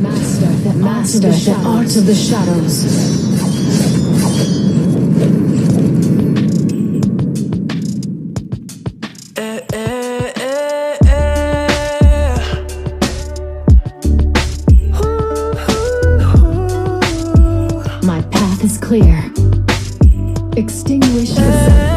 Master, the master, the art of the shadows. My path is clear. Extinguish the.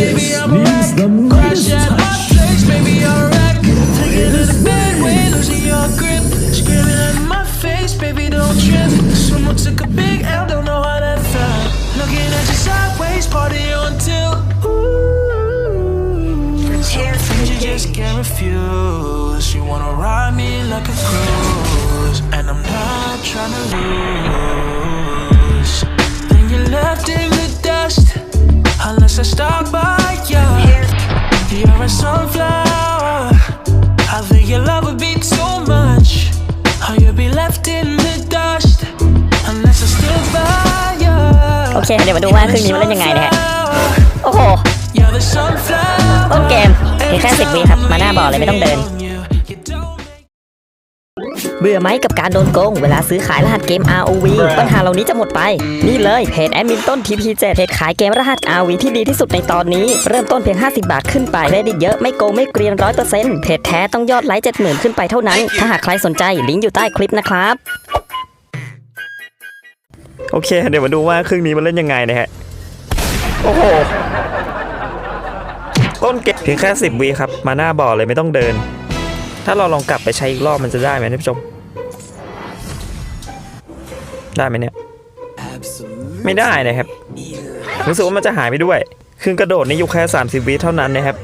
Baby, I'm a wreck. Crash at my place, baby, you're a wreck. Taking it a bad way, losing your grip. Screaming at my face, baby, don't trip. Someone took a big L, don't know how that felt. Looking at you sideways, party. Ooh, you just can't refuse. You wanna ride me like a cruise, and I'm not trying to lose. Unless I stop by you. You're a sunflower. I think your love would be too much. How you'll be left in the dust, unless I still by you. โอเค เดี๋ยวมาดูว่าเครื่องนี้มันเล่นยังไงนะฮะ โอ้โห You're the sunflower. ต้นเกมเพียงแค่10วิครับ มาหน้าบ่อเลยไม่ต้องเดิน เบื่อไหมกับการโดนโกง เวลาซื้อขายรหัสเกม ROV ปัญหาเหล่านี้จะหมดไป นี่เลยเพจแอดมินต้น TP7 เพจขายเกมรหัส ROV ที่ดีที่สุดในตอนนี้ เริ่มต้นเพียง 50 บาทขึ้นไปได้ดิเยอะไม่โกงไม่เกรียน100%เพจแท้ต้องยอดไลค์70,000ขึ้นไปเท่านั้น ถ้าหากใครสนใจลิงก์อยู่ใต้คลิปนะครับโอเค เดี๋ยวมาดูว่าเครื่องนี้มันเล่นยังไงนะฮะ โอ้โห ต้นเก็บเพียงแค่สิบวิครับ มาหน้าบ่อเลยไม่ต้องเดิน ถ้าเราลองกลับไปใช้อีกรอบมันจะได้ไหมท่านผู้ชม ได้ไหมเนี่ย ไม่ได้นะครับรู้สึกว่ามันจะหายไปด้วยคือกระโดดนี่อยู่แค่ 30 วิเท่านั้นนะครับ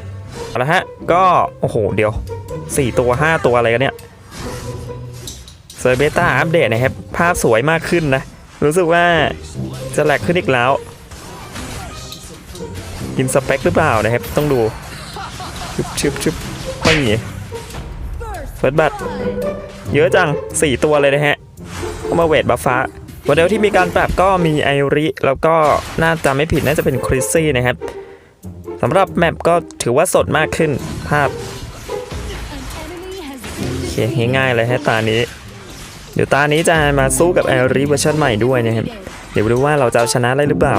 เอาละฮะก็โอ้โหเดี๋ยว 4 ตัว 5 ตัวอะไรกันเนี่ยเซอร์เบต้าอัปเดตนะครับ ภาพสวยมากขึ้นนะ รู้สึกว่าจะแหลกขึ้นอีกแล้ว กินสเปคหรือเปล่านะครับ ต้องดูชึบชึบชึบไม่มีเฟิร์สบัตเยอะจัง 4 ตัวเลยนะฮะ มาเวทบัฟฟ้าโมเดลที่มีการปรับก็มีไอริ แล้วก็น่าจะไม่ผิดน่าจะเป็นคริสซี่นะครับสำหรับแมปก็ถือว่าสดมากขึ้นภาพโอเคง่ายเลยฮะตานี้ เดี๋ยวตานี้จะมาสู้กับไอริเวอร์ชันใหม่ด้วยนะครับเดี๋ยวดูว่าเราจะเอาชนะได้หรือเปล่า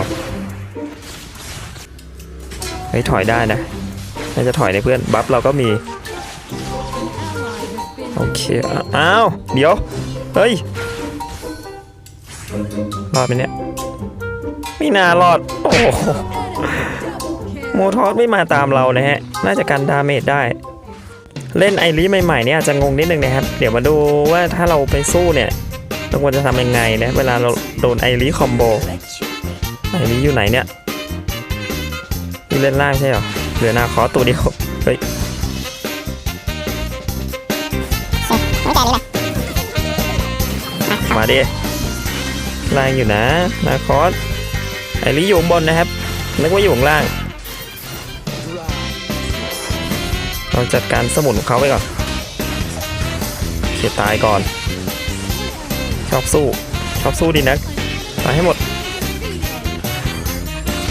เฮ้ถอยได้นะน่าจะถอยในเพื่อนบัฟเราก็มีโอเคอ้าวเดี๋ยวเฮ้ย รอดไหมเนี่ย ไม่น่ารอด โอ้โหโมทอสไม่มาตามเรานะฮะ น่าจะกันดาเมจได้ เล่นไอรีใหม่ๆเนี่ยอาจจะงงนิดนึงนะครับ เดี๋ยวมาดูว่าถ้าเราไปสู้เนี่ยเราควรจะทำยังไงนะ เวลาเราโดนไอรีคอมโบ ไอรีอยู่ไหนเนี่ยนี่เล่นล่างใช่เหรอ เหลือนาคอสตัวเดียว เฮ้ยมาดิ ล่างอยู่นะนาคอสไอรีอยู่ข้างบนนะครับนึกว่าอยู่ข้างล่าง เราจัดการสมุนของเขาไปก่อนเขียตายก่อน ชอบสู้ ชอบสู้ดีนักตายให้หมด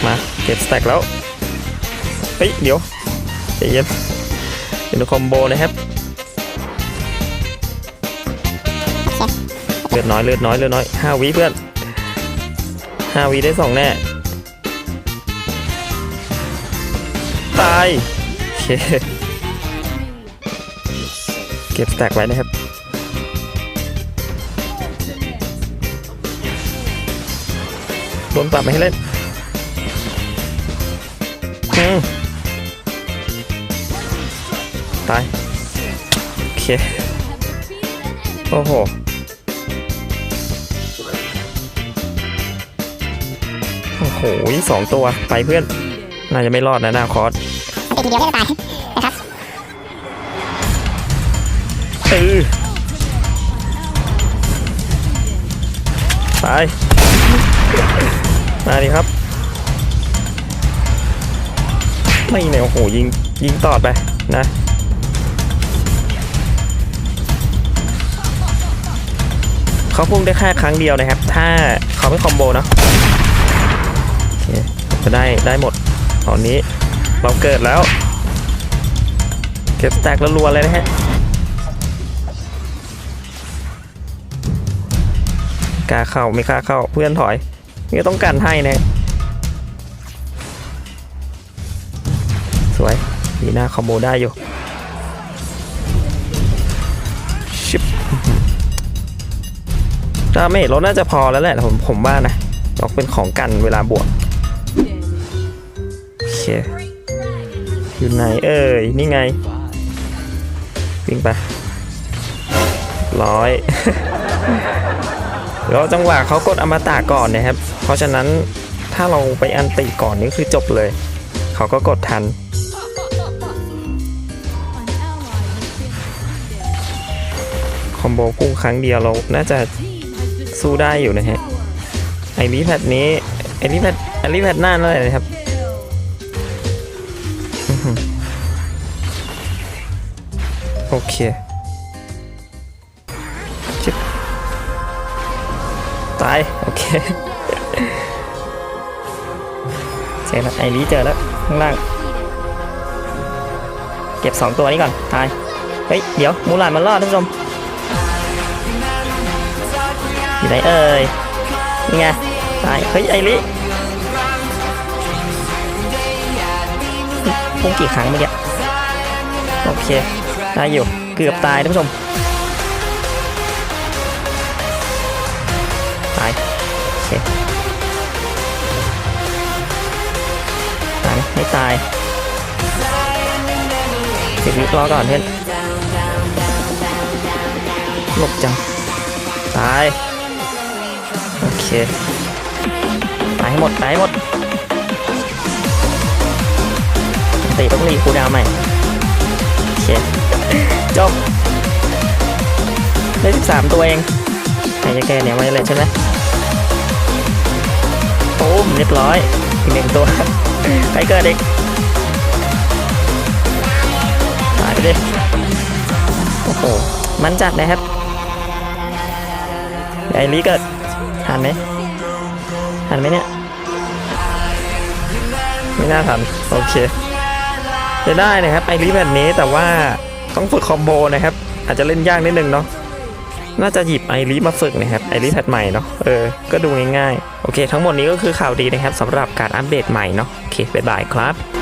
มา เก็บสแต็กแล้ว เฮ้ย เดี๋ยวใจเย็นเป็นคอมโบนะครับเลือดน้อยเลือดน้อยเลือดน้อยห้าวิเพื่อน ห้าวิได้สองแน่ ตายโอเคเก็บสแต็กไว้นะครับ โดนปรับไม่ให้เล่นตาย โอเค โอ้โห โอ้โหสองตัวไปเพื่อน น่าจะไม่รอดนะหน้าคอร์สตีทีเดียวก็จะตายนะครับเออไปตายมาดิครับไม่เนี่ยโอ้โหยิงยิงตอดไปนะเขาพุ่งได้แค่ครั้งเดียวนะครับ ถ้าเขาไม่คอมโบเนาะโอเค จะได้ได้หมด ตอนนี้เราเกิดแล้ว เก็บสแต็กแล้วรัวเลยนะฮะกล้าเข้าไม่กล้าเข้าเพื่อนถอยนี่ต้องการให้นะสวยดีหน้าคอมโบได้อยู่ชิบดาเมจเราน่าจะพอแล้วแหละผมผมว่านะล็อกเป็นของกันเวลาบวก เคอยู่ไหนเอ่ยนี่ไง วิ่งไปร้อยแล้วจังหวะเขากดอมตะก่อนนะครับ เพราะฉะนั้นถ้าเราไปอันติก่อนนี่คือจบเลย เขาก็กดทัน คอมโบพุ่งครั้งเดียวเราน่าจะสู้ได้อยู่นะฮะไอรีแพดนี้ไอรีแพดไอรีแพดหน้านั่นแหละนะครับ โอเคจิบตาย โอเค เจอแล้วไอรีเจอแล้วข้างล่าง เก็บ 2 ตัวนี้ก่อน ตาย เฮ้ย เดี๋ยว มูลานมันรอดท่านผู้ชมอยู่ไหนเอ่ยนี่ไงตาย เฮ้ย ไอริพุ่งกี่ครั้งเมื่อกี้โอเค ได้อยู่เกือบตายท่านผู้ชมตายโอเคตายไม่ตายสิบวิรอก่อนเพื่อนหลบจังตายโอเคตายให้หมดตายให้หมดตีต้องรีคูดาวใหม่โอเค จบ ได้ 13 ตัวเองใครจะแก้เนี่ยไว้เลยใช่ไหมโอ้มเรียบร้อย อีกหนึ่งตัวใครเกิดอีกตายไปดิโอ้โห มันจัดนะครับไอรีเกิดทันไหมทันไหมเนี่ย ไม่น่าทัน โอเค จะได้นะครับไอรีแบบนี้แต่ว่า ต้องฝึกคอมโบนะครับ อาจจะเล่นยากนิดนึงเนาะน่าจะหยิบไอรีมาฝึกนะครับไอรีแพทใหม่เนาะเออก็ดูง่ายๆ โอเค ทั้งหมดนี้ก็คือข่าวดีนะครับสำหรับการอัปเดตใหม่เนาะโอเคบ๊ายบายครับ